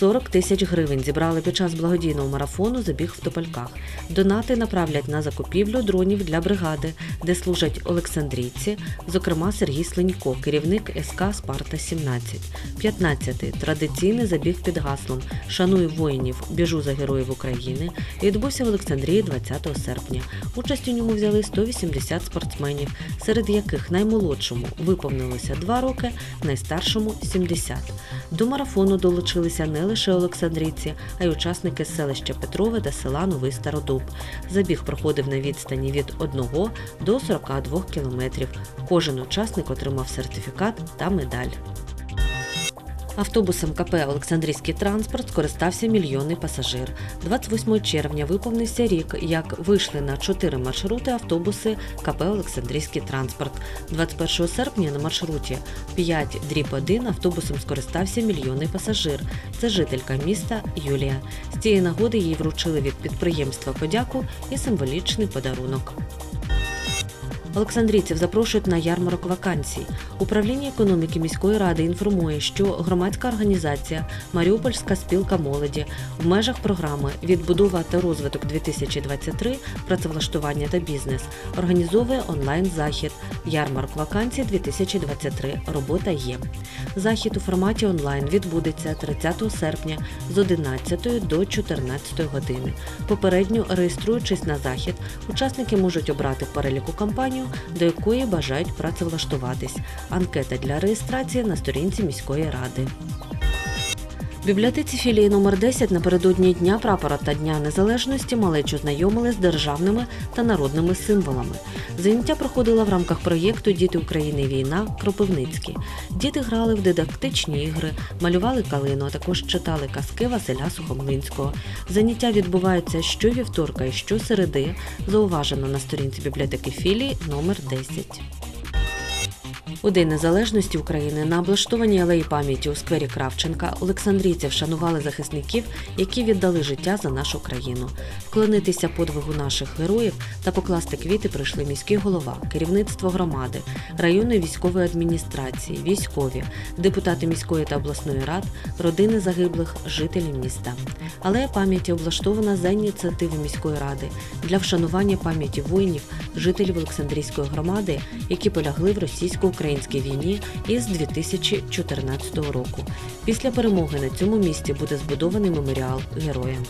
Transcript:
40 тисяч гривень зібрали під час благодійного марафону Забіг в Топольках. Донати направлять на закупівлю дронів для бригади, де служать Олександрійці, зокрема Сергій Слинько, керівник СК Спарта 17. 15. Традиційний забіг під гаслом Шаную воїнів, біжу за героїв України відбувся в Олександрії 20 серпня. Участь у ньому взяли 180 спортсменів, серед яких наймолодшому виповнилося 2 роки, найстаршому 70. До марафону долучилися не лише олександрійці, а й учасники з селища Петрове та села Новий Стародуб. Забіг проходив на відстані від 1 до 42 кілометрів. Кожен учасник отримав сертифікат та медаль. Автобусом КП Олександрійський транспорт скористався мільйонний пасажир. 28 червня виповнився рік, як вийшли на чотири маршрути автобуси КП Олександрійський транспорт. 21 серпня на маршруті 5 дріб 1 автобусом скористався мільйонний пасажир. Це жителька міста Юлія. З цієї нагоди їй вручили від підприємства подяку і символічний подарунок. Олександрійців запрошують на ярмарок вакансій. Управління економіки міської ради інформує, що громадська організація Маріупольська спілка молоді в межах програми Відбудова та розвиток 2023 працевлаштування та бізнес організовує онлайн-захід Ярмарок вакансій 2023. Робота є. Захід у форматі онлайн відбудеться 30 серпня з 11 до 14 години. Попередньо реєструючись на захід, учасники можуть обрати переліку компанію, до якої бажають працевлаштуватись. Анкета для реєстрації на сторінці міської ради. В бібліотеці філії номер 10 напередодні Дня прапора та Дня Незалежності малечу знайомили з державними та народними символами. Заняття проходило в рамках проєкту Діти України війна Кропивницький. Діти грали в дидактичні ігри, малювали калину, а також читали казки Василя Сухомлинського. Заняття відбуваються щовівторка і щосереди, зауважено на сторінці бібліотеки філії номер 10. У День Незалежності України на облаштованій алеї пам'яті у сквері Кравченка Олександрійці вшанували захисників, які віддали життя за нашу країну. Вклонитися подвигу наших героїв та покласти квіти прийшли міський голова, керівництво громади, районної військової адміністрації, військові, депутати міської та обласної рад, родини загиблих, жителів міста. Алея пам'яті облаштована за ініціативи міської ради для вшанування пам'яті воїнів, жителів Олександрійської громади, які полягли в російсько-українській війні із 2014 року. Після перемоги на цьому місці буде збудований меморіал героям.